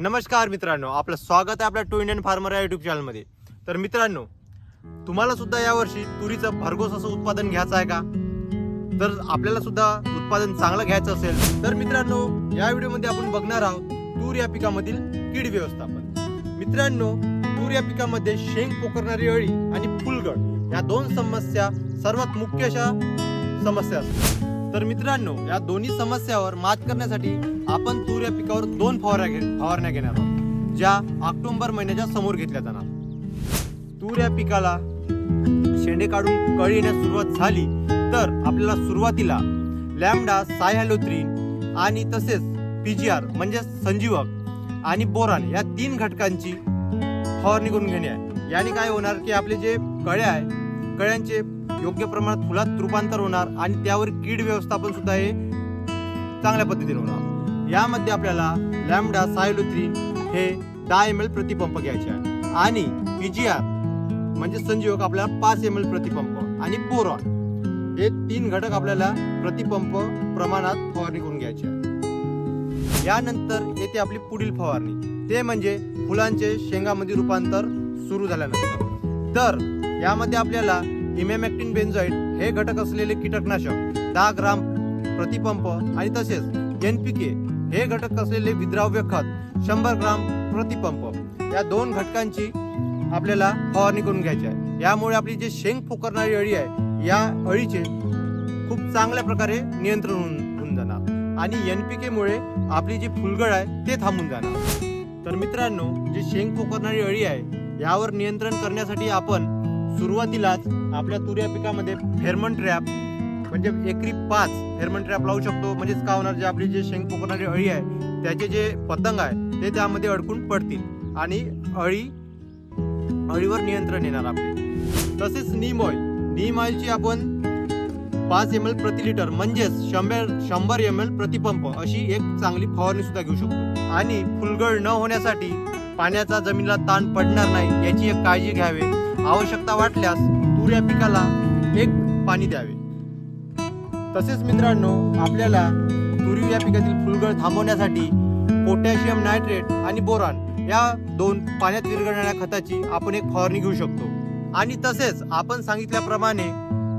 नमस्कार मित्रांनो आपलं स्वागत आहे आपल्या टू इंडियन फार्मर या युट्यूब चॅनलमध्ये तर मित्रांनो तुम्हाला सुद्धा यावर्षी तुरीचं भरघोस असं उत्पादन घ्यायचं आहे का? तर आपल्याला सुद्धा उत्पादन चांगलं घ्यायचं असेल तर मित्रांनो या व्हिडिओमध्ये आपण बघणार आहोत तूर या पिकामधील कीड व्यवस्थापन. मित्रांनो तूर या पिकामध्ये शेंग पोखरणारी अळी आणि फुलगड या दोन समस्या सर्वात मुख्य अशा समस्या असतात. तर मित्रांनो या दोन्ही समस्यावर मात करण्यासाठी आपण तूर या पिकावर दोन फवारण्या घे फवारण्या घेणार आहोत ज्या ऑक्टोबर महिन्याच्या समोर घेतल्या जाणार. तूर या पिकाला शेंडे काढून कळी येण्यास सुरुवात झाली तर आपल्याला सुरुवातीला लॅमडा सायहॅलोथ्रीन आणि तसेच पीजीआर म्हणजे संजीवक आणि बोरान या तीन घटकांची फवारणी करून घेणे आहे. याने काय होणार की आपले जे कळ्या आहे कळ्यांचे योग्य प्रमाणात फुलात रूपांतर होणार आणि त्यावर कीड व्यवस्थापन सुद्धा हे चांगल्या पद्धतीने होणार. यामध्ये आपल्याला लॅमडा सायलोथ्रीन हे दहा एम एल प्रतिपंप घ्यायचे आहे. आणि पीजीआर म्हणजे संजीवक आपल्याला पाच एम एल प्रतिपंप आणि बोरॉन हे तीन घटक आपल्याला प्रतिपंप प्रमाणात फवारणी करून घ्यायचे आहे. यानंतर येते आपली पुढील फवारणी. ते म्हणजे फुलांचे शेंगामध्ये रूपांतर सुरू झाल्यानंतर. तर यामध्ये आपल्याला इमेमॅक्टिन बेन्झॉइड हे घटक असलेले कीटकनाशक दहा ग्राम प्रतिपंप आणि तसेच एन पी के हे घटक असलेले विद्राव्य खत शंभर ग्राम प्रतिपंप या दोन घटकांची आपल्याला फवारणी करून घ्यायची आहे. यामुळे आपली जे शेंग फुकरणारी अळी आहे या अळीचे खूप चांगल्या प्रकारे नियंत्रण होऊन होऊन जाणार. आणि एन पी केमुळे आपली जी फुलगड आहे ते थांबून जाणार. तर मित्रांनो जी शेंग फुकरणारी अळी आहे यावर नियंत्रण करण्यासाठी आपण सुरुवातीलाच आपल्या तुऱ्या पिकामध्ये फेरमन ट्रॅप म्हणजे एकरी पाच फेरमन ट्रॅप लावू शकतो. म्हणजेच का होणार? जे आपली जे शेंग पोकणारी अळी आहे त्याचे जे पतंग आहे ते त्यामध्ये अडकून पडतील. आणि अळी अळीवर नियंत्रण येणार आपले. तसेच नीम ऑइल नीम ऑइलची आपण पाच एम एल प्रति लिटर म्हणजेच शंभर शंभर एम एल प्रतिपंप अशी एक चांगली फवारणी सुद्धा घेऊ शकतो. आणि फुलगळ न होण्यासाठी पाण्याचा जमिनीला ताण पडणार नाही याची एक काळजी घ्यावी. आवश्यकता वाटल्यास तूर या पिकाला एक पाणी द्यावे. तसेच मित्रांनो आपल्याला तुरी या पिकातील फुलगळ थांबवण्यासाठी पोटॅशियम नायट्रेट आणि बोरॉन या दोन पाण्यात विरघळणाऱ्या खताची आपण एक फवारणी घेऊ शकतो. आणि तसेच आपण सांगितल्याप्रमाणे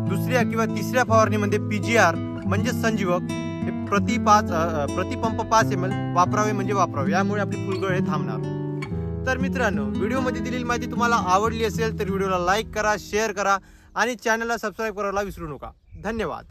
दुसऱ्या किंवा तिसऱ्या फवारणीमध्ये पीजीआर म्हणजे संजीवक हे प्रति पाच प्रतिपंप पाच एम एल वापरावे म्हणजे वापरावे यामुळे आपली फुलगळ हे थांबणार. तर मित्रांनो व्हिडिओमध्ये दिलेली माहिती तुम्हाला आवडली असेल तर व्हिडिओला लाईक करा शेअर करा आणि चॅनलला सबस्क्राईब करायला विसरू नका. धन्यवाद.